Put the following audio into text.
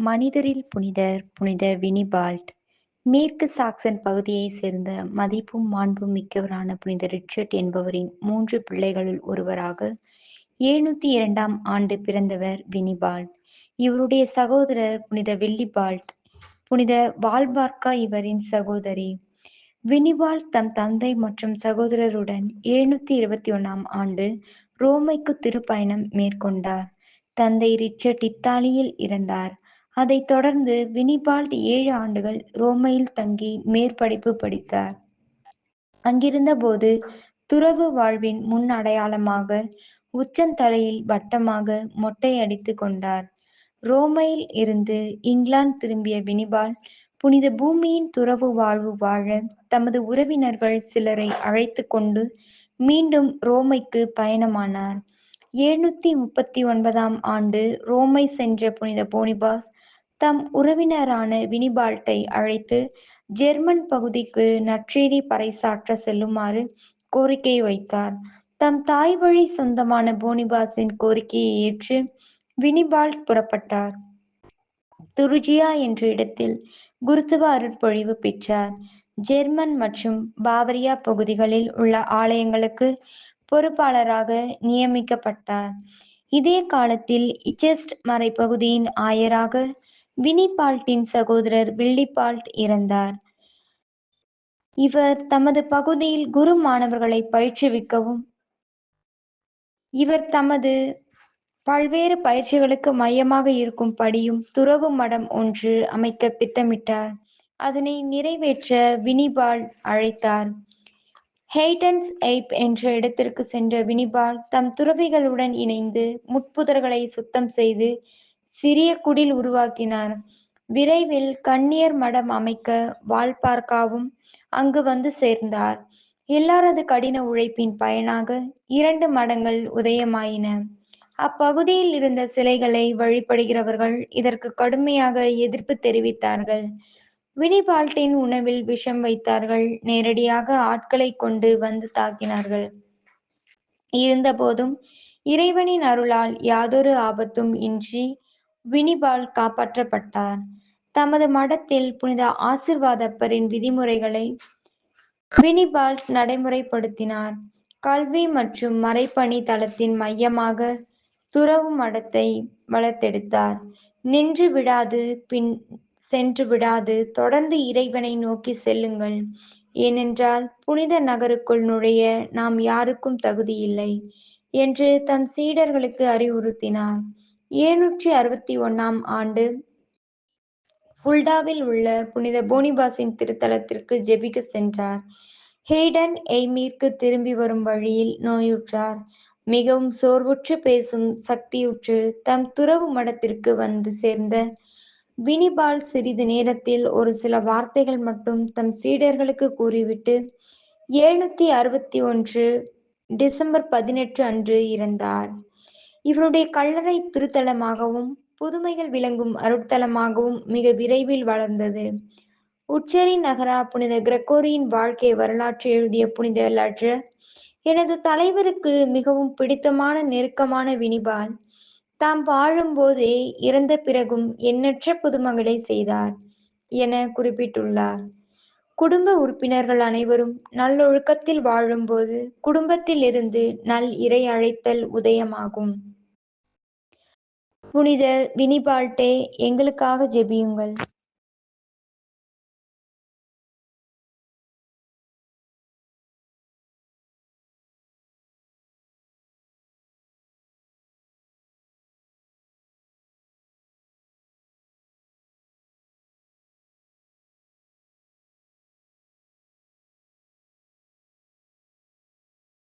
மனிதரில் புனிதர் புனித வினிபால்ட். மேற்கு சாக்சன் பகுதியைச் சேர்ந்த மதிப்பும் மாண்பும் மிக்கவரான புனித ரிச்சர்ட் என்பவரின் மூன்று பிள்ளைகளுள் ஒருவராக எழுநூத்தி இரண்டாம் ஆண்டு பிறந்தவர் வினிபால்ட். இவருடைய சகோதரர் புனித வில்லிபால்ட் புனித வால்பார்க்கா இவரின் சகோதரி. வினிபால்ட் தம் தந்தை மற்றும் சகோதரருடன் எழுநூத்தி இருபத்தி ஒன்னாம் ஆண்டு ரோமைக்கு திருப்பயணம் மேற்கொண்டார். தந்தை ரிச்சர்ட் இத்தாலியில் இறந்தார். அதைத் தொடர்ந்து வினிபால்ட் ஏழு ஆண்டுகள் ரோமையில் தங்கி மேற்படிப்பு படித்தார். அங்கிருந்தபோது துறவு வாழ்வின் முன் அடையாளமாக உச்சந்தலையில் வட்டமாக மொட்டை அடித்து கொண்டார். ரோமையில் இருந்து இங்கிலாந்து திரும்பிய வினிபால் புனித பூமியின் துறவு வாழ்வு வாழ தமது உறவினர்கள் சிலரை அழைத்து கொண்டு மீண்டும் ரோமைக்கு பயணமானார். எழுநூத்தி முப்பத்தி ஒன்பதாம் ஆண்டு ரோமை சென்ற புனித போனிபாஸ் தம் உறவினரான வினிபால்ட்டை அழைத்து ஜெர்மன் பகுதிக்கு நற்செய்தி பறைசாற்ற செல்லுமாறு கோரிக்கை வைத்தார். தம் தாய் வழி சொந்தமான போனிபாஸின் கோரிக்கையை ஏற்று வினிபால்ட் புறப்பட்டார். துருஜியா என்ற இடத்தில் குருத்துவ அருட்பொழிவு பெற்றார். ஜெர்மன் மற்றும் பாவரியா பகுதிகளில் உள்ள ஆலயங்களுக்கு பொறுப்பாளராக நியமிக்கப்பட்டார். இதே காலத்தில் இச்செஸ்ட் மறைப்பகுதியின் ஆயராக வினிபால்ட்டின் சகோதரர் வில்லிபால்ட் இறந்தார். இவர் தமது பகுதியில் குரு மாணவர்களை பயிற்றுவிக்கவும் இவர் தமது பல்வேறு பயிற்சிகளுக்கு மையமாக இருக்கும் படியும் துறவு மடம் ஒன்று அமைக்க திட்டமிட்டார். அதனை நிறைவேற்ற வினிபால் அழைத்தார். ஹெய்டன்ஸ் எய்ப் என்ற இடத்திற்கு சென்ற வினிபால் தம் துறவிகளுடன் இணைந்து முட்புதர்களை சுத்தம் செய்து சிறிய குடில் உருவாக்கினார். விரைவில் கண்ணியர் மடம் அமைக்க வால்பார்க்காவும் அங்கு வந்து சேர்ந்தார். எல்லாரது கடின உழைப்பின் பயனாக இரண்டு மடங்கள் உதயமாயின. அப்பகுதியில் இருந்த சிலைகளை வழிபடுகிறவர்கள் இதற்கு கடுமையாக எதிர்ப்பு தெரிவித்தார்கள். வினிபால்ட்டின் உணவில் விஷம் வைத்தார்கள். நேரடியாக ஆட்களை கொண்டு வந்து தாக்கினார்கள். இருந்தபோதும் இறைவனின் அருளால் யாதொரு ஆபத்தும் இன்றி வினிபால் காப்பாற்றப்பட்டார். தமது மடத்தில் புனித ஆசிர்வாதப்பரின் விதிமுறைகளை வினிபால் நடைமுறைப்படுத்தினார். கல்வி மற்றும் மறைப்பணி தளத்தின் மையமாக துறவு மடத்தை வளர்த்தெடுத்தார். நின்று விடாது பின் சென்று விடாது தொடர்ந்து இறைவனை நோக்கி செல்லுங்கள். ஏனென்றால் புனித நகருக்குள் நுழைய நாம் யாருக்கும் தகுதியில்லை என்று தம் சீடர்களுக்கு அறிவுறுத்தினார். எழுநூற்றி அறுபத்தி ஒன்னாம் ஆண்டு ஃபுல்டாவில் உள்ள புனித போனிபாஸின் திருத்தலத்திற்கு ஜெபிக்க சென்றார். ஹேடன் எய்மீர்க்கு திரும்பி வரும் வழியில் நோயுற்றார். மிகவும் சோர்வுற்று பேசும் சக்தியுற்று தம் துறவு மடத்திற்கு வந்து சேர்ந்த வினிபால் சிறிது நேரத்தில் ஒரு சில வார்த்தைகள் மட்டும் தம் சீடர்களுக்கு கூறிவிட்டு எழுநூத்தி அறுபத்தி ஒன்று டிசம்பர் பதினெட்டு அன்று இறந்தார். இவருடைய கல்லறை திருத்தலமாகவும் புதுமைகள் விளங்கும் அருட்தலமாகவும் மிக விரைவில் வளர்ந்தது. உச்சரி நகரா புனித கிரகோரியின் வாழ்க்கை வரலாற்று எழுதிய புனித லட்ர எனது தலைவருக்கு மிகவும் பிடித்தமான நெருக்கமான வினிபால் தாம் வாழும்போதே இறந்த பிறகும் எண்ணற்ற புதுமகளை செய்தார் என குறிப்பிட்டுள்ளார். குடும்ப உறுப்பினர்கள் அனைவரும் நல்லொழுக்கத்தில் வாழும்போது குடும்பத்தில் இருந்து நல் இறை அழைத்தல் உதயமாகும். புனித வினிபால்டே எங்களுக்காக ஜெபியுங்கள்.